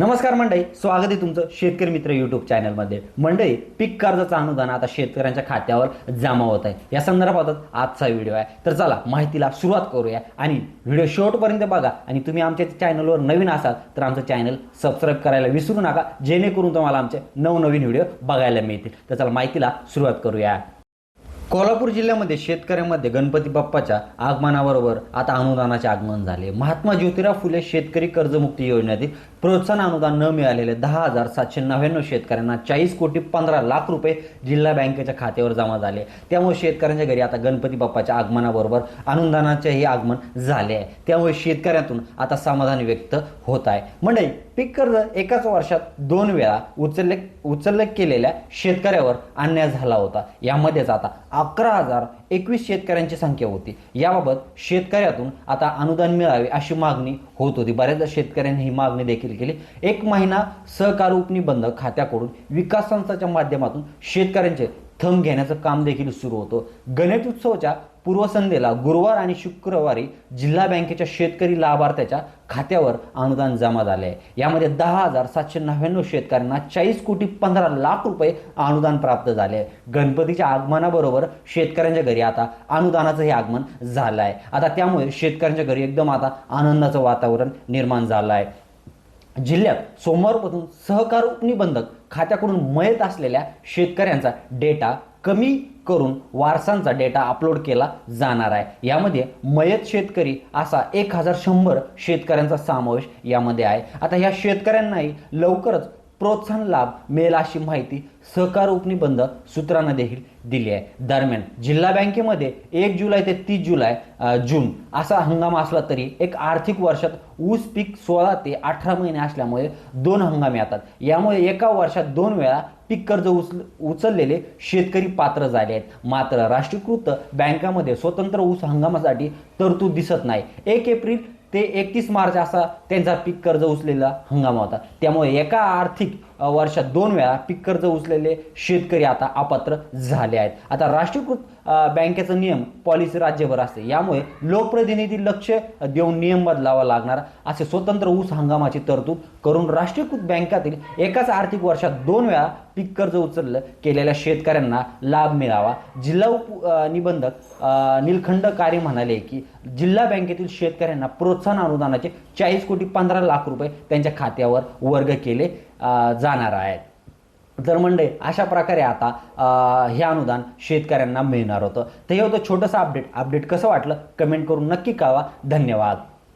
नमस्कार मंडळी स्वागत आहे तुमचं शेतकरी मित्र युट्यूब चॅनलमध्ये मंडळी पीक कर्जाचं अनुदान आता शेतकऱ्यांच्या खात्यावर जमा होत आहे. या संदर्भातच आजचा व्हिडिओ आहे. तर चला माहितीला सुरुवात करूया आणि व्हिडिओ शेवटपर्यंत बघा. आणि तुम्ही आमच्या चॅनलवर नवीन असाल तर आमचं चॅनल सबस्क्राईब करायला विसरू नका. जेणेकरून तुम्हाला आमचे नवनवीन व्हिडिओ बघायला मिळतील. तर चला माहितीला सुरुवात करूया. कोल्हापूर जिल्ह्यामध्ये शेतकऱ्यांमध्ये गणपती बाप्पाच्या आगमनाबरोबर आता अनुदानाचे आगमन झाले. महात्मा ज्योतिराव फुले शेतकरी कर्जमुक्ती योजनेतील प्रोत्साहन अनुदान न मिळालेले दहा हजार सातशे नव्याण्णव शेतकऱ्यांना चाळीस कोटी पंधरा लाख रुपये जिल्हा बँकेच्या खात्यावर जमा झाले. त्यामुळे शेतकऱ्यांच्या घरी आता गणपती बाप्पाच्या आगमनाबरोबर अनुदानाचेही आगमन झाले आहे. त्यामुळे शेतकऱ्यातून आता समाधान व्यक्त होत आहे. म्हणजे पीक कर्ज एकाच वर्षात दोन वेळा उचलले उचलले केलेल्या शेतकऱ्यावर अन्याय झाला होता. यामध्येच आता अकरा हजार एकवीस शेतकऱ्यांची संख्या होती. याबाबत शेतकऱ्यातून आता अनुदान मिळावे अशी मागणी होत होती. बऱ्याचदा शेतकऱ्यांनी ही मागणी देखील केली. एक महिना सहकार उपनिबंध खात्याकडून विकास संस्थाच्या माध्यमातून शेतकऱ्यांचे थंब घेण्याचं काम देखील सुरू होतं. गणेश उत्सवाच्या पूर्वसंध्येला गुरुवार आणि शुक्रवारी जिल्हा बँकेच्या शेतकरी लाभार्थ्याच्या खात्यावर अनुदान जमा झाले आहे यामध्ये दहा हजार सातशे नव्याण्णव शेतकऱ्यांना चाळीस कोटी पंधरा लाख रुपये अनुदान प्राप्त झाले आहे गणपतीच्या आगमनाबरोबर शेतकऱ्यांच्या घरी आता अनुदानाचं हे आगमन झालं आहे आता त्यामुळे शेतकऱ्यांच्या घरी एकदम आता आनंदाचं वातावरण निर्माण झालं आहे जिल्ह्यात सोमवारपासून सहकार उपनिबंधक खात्याकडून मयत असलेल्या शेतकऱ्यांचा डेटा कमी करून वारसांचा डेटा अपलोड केला जाणार आहे. यामध्ये मयत शेतकरी असा एक हजार शंभर शेतकऱ्यांचा समावेश यामध्ये आहे. आता ह्या शेतकऱ्यांनाही लवकरच प्रोत्साहन लाभ मिळेल अशी माहिती सहकार उपनिबंध सूत्रांना देखील दिली आहे. दरम्यान जिल्हा बँकेमध्ये एक जुलै ते तीस जुलै जून असा हंगाम असला तरी एक आर्थिक वर्षात ऊस पीक सोळा ते अठरा महिने असल्यामुळे दोन हंगाम येतात. यामुळे एका वर्षात दोन वेळा पीक कर्ज उचल उचललेले शेतकरी पात्र झाले आहेत. मात्र राष्ट्रीयकृत बँकामध्ये स्वतंत्र ऊस हंगामासाठी तरतूद दिसत नाही. एक एप्रिल ते एकतीस मार्च असा त्यांचा पीक कर्ज उचलेला हंगाम होता. त्यामुळे एका आर्थिक वर्षात दोन वेळा पीक कर्ज उचलेले शेतकरी आता अपात्र झाले आहेत. आता राष्ट्रीयकृत बँकेचा नियम पॉलिसी राज्यभर असते. यामुळे लोकप्रतिनिधी लक्ष देऊन नियम बदलावा लागणार. असे स्वतंत्र ऊस हंगामाची तरतूद करून राष्ट्रीयकृत बँकातील एकाच आर्थिक वर्षात दोन वेळा पीक कर्ज उचललं केलेल्या शेतकऱ्यांना लाभ मिळावा. जिल्हा उप निबंधक निलखंड कार्य म्हणाले की जिल्हा बँकेतील शेतकऱ्यांना प्रोत्साहन अनुदानाचे चाळीस कोटी पंधरा लाख रुपये त्यांच्या खात्यावर वर्ग केले. जाणार आहेत. तर म्हणजे अशा प्रकारे आता हे अनुदान शेतकऱ्यांना मिळणार होतं. तर हे होतं छोटंसं अपडेट अपडेट कसं वाटलं? कमेंट करून नक्की कळवा. धन्यवाद.